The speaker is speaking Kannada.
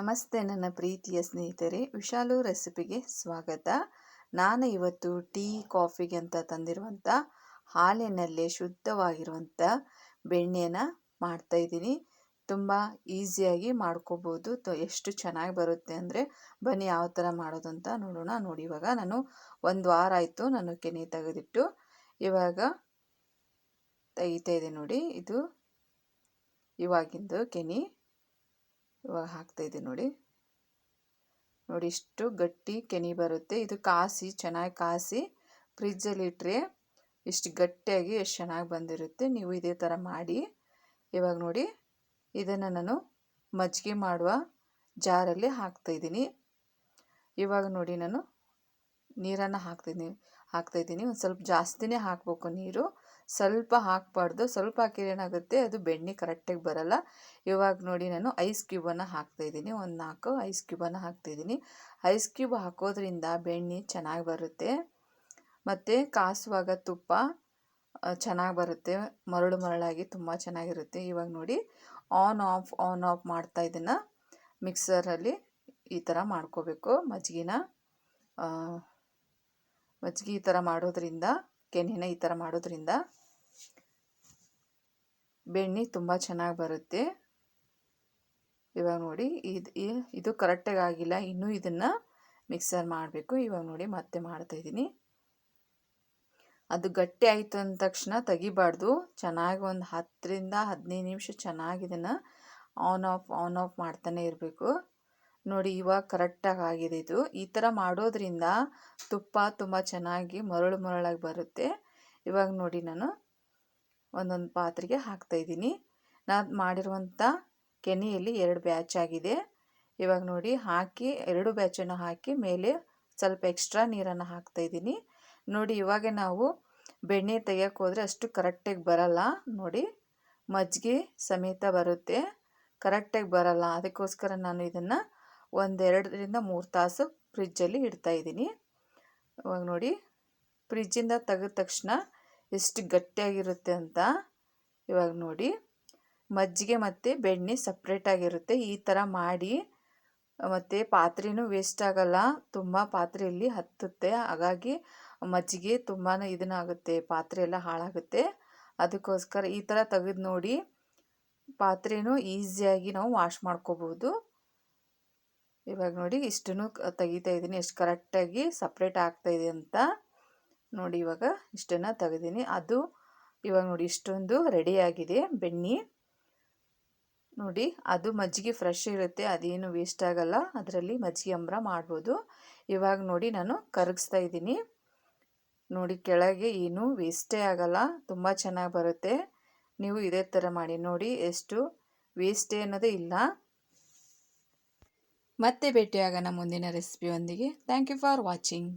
ನಮಸ್ತೆ ನನ್ನ ಪ್ರೀತಿಯ ಸ್ನೇಹಿತರೆ, ವಿಶಾಲು ರೆಸಿಪಿಗೆ ಸ್ವಾಗತ. ನಾನು ಇವತ್ತು ಟೀ, ಕಾಫಿಗೆ ಅಂತ ತಂದಿರುವಂಥ ಹಾಲಿನಲ್ಲೇ ಶುದ್ಧವಾಗಿರುವಂಥ ಬೆಣ್ಣೆನ ಮಾಡ್ತಾಯಿದ್ದೀನಿ ತುಂಬ ಈಸಿಯಾಗಿ ಮಾಡ್ಕೋಬೋದು. ಎಷ್ಟು ಚೆನ್ನಾಗಿ ಬರುತ್ತೆ ಅಂದರೆ ಬನ್ನಿ ಯಾವ ಥರ ಮಾಡೋದು ಅಂತ ನೋಡೋಣ. ನೋಡಿ, ಇವಾಗ ನಾನು ಒಂದು ವಾರ ಆಯಿತು ನಾನು ಕೆನೆ ತೆಗೆದಿಟ್ಟು ಇವಾಗ ತೆಗಿತಾ ಇದೆ ನೋಡಿ. ಇದು ಇವಾಗಿಂದು ಕೆನೆ. ಇವಾಗ ಹಾಕ್ತಾಯಿದ್ದೆ ನೋಡಿ. ನೋಡಿ ಇಷ್ಟು ಗಟ್ಟಿ ಕೆನೆ ಬರುತ್ತೆ. ಇದು ಕಾಸಿ, ಚೆನ್ನಾಗಿ ಕಾಸಿ ಫ್ರಿಜ್ಜಲ್ಲಿ ಇಟ್ಟರೆ ಇಷ್ಟು ಗಟ್ಟಿಯಾಗಿ ಎಷ್ಟು ಚೆನ್ನಾಗಿ ಬಂದಿರುತ್ತೆ. ನೀವು ಇದೇ ಥರ ಮಾಡಿ. ಇವಾಗ ನೋಡಿ ಇದನ್ನು ನಾನು ಮಜ್ಜಿಗೆ ಮಾಡುವ ಜಾರಲ್ಲಿ ಹಾಕ್ತಾಯಿದ್ದೀನಿ ಇವಾಗ ನೋಡಿ ನಾನು ನೀರನ್ನು ಹಾಕ್ತಿದ್ದೀನಿ ಹಾಕ್ತಾಯಿದ್ದೀನಿ ಒಂದು ಸ್ವಲ್ಪ ಜಾಸ್ತಿನೇ ಹಾಕಬೇಕು ನೀರು. ಸ್ವಲ್ಪ ಹಾಕಬಾರ್ದು. ಸ್ವಲ್ಪ ಹಾಕಿದ್ರೆ ಏನಾಗುತ್ತೆ? ಅದು ಬೆಣ್ಣೆ ಕರೆಕ್ಟಾಗಿ ಬರಲ್ಲ. ಇವಾಗ ನೋಡಿ ನಾನು ಐಸ್ ಕ್ಯೂಬನ್ನು ಹಾಕ್ತಾಯಿದ್ದೀನಿ ಒಂದು ನಾಲ್ಕು ಐಸ್ ಕ್ಯೂಬನ್ನು ಹಾಕ್ತಾಯಿದ್ದೀನಿ ಐಸ್ ಕ್ಯೂಬ್ ಹಾಕೋದ್ರಿಂದ ಬೆಣ್ಣೆ ಚೆನ್ನಾಗಿ ಬರುತ್ತೆ. ಮತ್ತು ಕಾಸುವಾಗ ತುಪ್ಪ ಚೆನ್ನಾಗಿ ಬರುತ್ತೆ. ಮರಳು ಮರಳಾಗಿ ತುಂಬ ಚೆನ್ನಾಗಿರುತ್ತೆ. ಇವಾಗ ನೋಡಿ ಆನ್, ಆಫ್ ಆನ್, ಆಫ್ ಮಾಡ್ತಾ ಇದನ್ನು ಮಿಕ್ಸರಲ್ಲಿ ಈ ಥರ ಮಾಡ್ಕೋಬೇಕು. ಮಜ್ಜಿಗೆನ ಮಜ್ಜಿಗೆ ಈ ಥರ ಮಾಡೋದ್ರಿಂದ ಕೆನೆನ ಈ ಥರ ಮಾಡೋದ್ರಿಂದ ಬೆಣ್ಣೆ ತುಂಬ ಚೆನ್ನಾಗಿ ಬರುತ್ತೆ. ಇವಾಗ ನೋಡಿ ಇದು ಇದು ಕರೆಕ್ಟಾಗಿ ಆಗಿಲ್ಲ. ಇನ್ನೂ ಇದನ್ನು ಮಿಕ್ಸರ್ ಮಾಡಬೇಕು. ಇವಾಗ ನೋಡಿ ಮತ್ತೆ ಮಾಡ್ತಾಯಿದ್ದೀನಿ ಅದು ಗಟ್ಟಿ ಆಯಿತು ಅಂದ ತಕ್ಷಣ ತೆಗಿಬಾರ್ದು. ಚೆನ್ನಾಗಿ ಒಂದು ಹತ್ತರಿಂದ ಹದಿನೈದು ನಿಮಿಷ ಚೆನ್ನಾಗಿ ಇದನ್ನು ಆನ್ ಆಫ್ ಆನ್ ಆಫ್ ಮಾಡ್ತಾನೆ ಇರಬೇಕು. ನೋಡಿ ಇವಾಗ ಕರೆಕ್ಟಾಗಿ ಆಗಿದೆ ಇದು. ಈ ಥರ ಮಾಡೋದ್ರಿಂದ ತುಪ್ಪ ತುಂಬ ಚೆನ್ನಾಗಿ ಮರಳು ಮರಳಾಗಿ ಬರುತ್ತೆ. ಇವಾಗ ನೋಡಿ ನಾನು ಒಂದೊಂದು ಪಾತ್ರೆಗೆ ಹಾಕ್ತಾಯಿದ್ದೀನಿ ನಾನು ಮಾಡಿರುವಂಥ ಕೆನೆಯಲ್ಲಿ ಎರಡು ಬ್ಯಾಚ್ ಆಗಿದೆ. ಇವಾಗ ನೋಡಿ ಹಾಕಿ, ಎರಡು ಬ್ಯಾಚನ್ನು ಹಾಕಿ ಮೇಲೆ ಸ್ವಲ್ಪ ಎಕ್ಸ್ಟ್ರಾ ನೀರನ್ನು ಹಾಕ್ತಾಯಿದ್ದೀನಿ ನೋಡಿ ಇವಾಗ ನಾವು ಬೆಣ್ಣೆ ತೆಗಿಯೋಕ್ಕೋದ್ರೆ ಅಷ್ಟು ಕರೆಕ್ಟಾಗಿ ಬರಲ್ಲ. ನೋಡಿ ಮಜ್ಜಿಗೆ ಸಮೇತ ಬರುತ್ತೆ. ಕರೆಕ್ಟಾಗಿ ಬರಲ್ಲ. ಅದಕ್ಕೋಸ್ಕರ ನಾನು ಇದನ್ನು ಒಂದೆರಡರಿಂದ ಮೂರು ತಾಸು ಫ್ರಿಜ್ಜಲ್ಲಿ ಇಡ್ತಾಯಿದ್ದೀನಿ ಇವಾಗ ನೋಡಿ, ಫ್ರಿಜ್ಜಿಂದ ತೆಗೆದ ತಕ್ಷಣ ಎಷ್ಟು ಗಟ್ಟಿಯಾಗಿರುತ್ತೆ ಅಂತ ಇವಾಗ ನೋಡಿ. ಮಜ್ಜಿಗೆ ಮತ್ತು ಬೆಣ್ಣೆ ಸಪ್ರೇಟಾಗಿರುತ್ತೆ ಈ ಥರ ಮಾಡಿ, ಮತ್ತು ಪಾತ್ರೆನೂ ವೇಸ್ಟ್ ಆಗೋಲ್ಲ. ತುಂಬ ಪಾತ್ರೆಯಲ್ಲಿ ಹತ್ತುತ್ತೆ. ಹಾಗಾಗಿ ಮಜ್ಜಿಗೆ ತುಂಬಾ ಇದನ್ನಾಗುತ್ತೆ. ಪಾತ್ರೆ ಎಲ್ಲ ಹಾಳಾಗುತ್ತೆ. ಅದಕ್ಕೋಸ್ಕರ ಈ ಥರ ತೆಗೆದು ನೋಡಿ. ಪಾತ್ರೆನೂ ಈಸಿಯಾಗಿ ನಾವು ವಾಶ್ ಮಾಡ್ಕೋಬೋದು ಇವಾಗ ನೋಡಿ ಇಷ್ಟನ್ನು ತೆಗಿತಾ ಇದ್ದೀನಿ. ಎಷ್ಟು ಕರೆಕ್ಟಾಗಿ ಸಪ್ರೇಟ್ ಆಗ್ತಾಯಿದೆ ಅಂತ. ನೋಡಿ ಇವಾಗ ಇಷ್ಟನ್ನು ತೆಗೆದೀನಿ ಅದು ಇವಾಗ ನೋಡಿ ಇಷ್ಟೊಂದು ರೆಡಿಯಾಗಿದೆ ಬೆಣ್ಣೆ. ನೋಡಿ ಅದು ಮಜ್ಜಿಗೆ ಫ್ರೆಶ್ ಇರುತ್ತೆ, ಅದೇನು ವೇಸ್ಟ್ ಆಗಲ್ಲ. ಅದರಲ್ಲಿ ಮಜ್ಜಿಗೆ ಅಂಬ್ರ ಮಾಡ್ಬೋದು. ಇವಾಗ ನೋಡಿ ನಾನು ಕರಗಿಸ್ತಾ ಇದ್ದೀನಿ. ನೋಡಿ ಕೆಳಗೆ ಏನು ವೇಸ್ಟೇ ಆಗಲ್ಲ, ತುಂಬ ಚೆನ್ನಾಗಿ ಬರುತ್ತೆ. ನೀವು ಇದೇ ಥರ ಮಾಡಿ, ನೋಡಿ ಎಷ್ಟು ವೇಸ್ಟೇ ಅನ್ನೋದೇ ಇಲ್ಲ. ಮತ್ತೆ ಭೇಟಿಯಾಗೋಣ ಮುಂದಿನ ರೆಸಿಪಿಯೊಂದಿಗೆ ಥ್ಯಾಂಕ್ ಯು ಫಾರ್ ವಾಚಿಂಗ್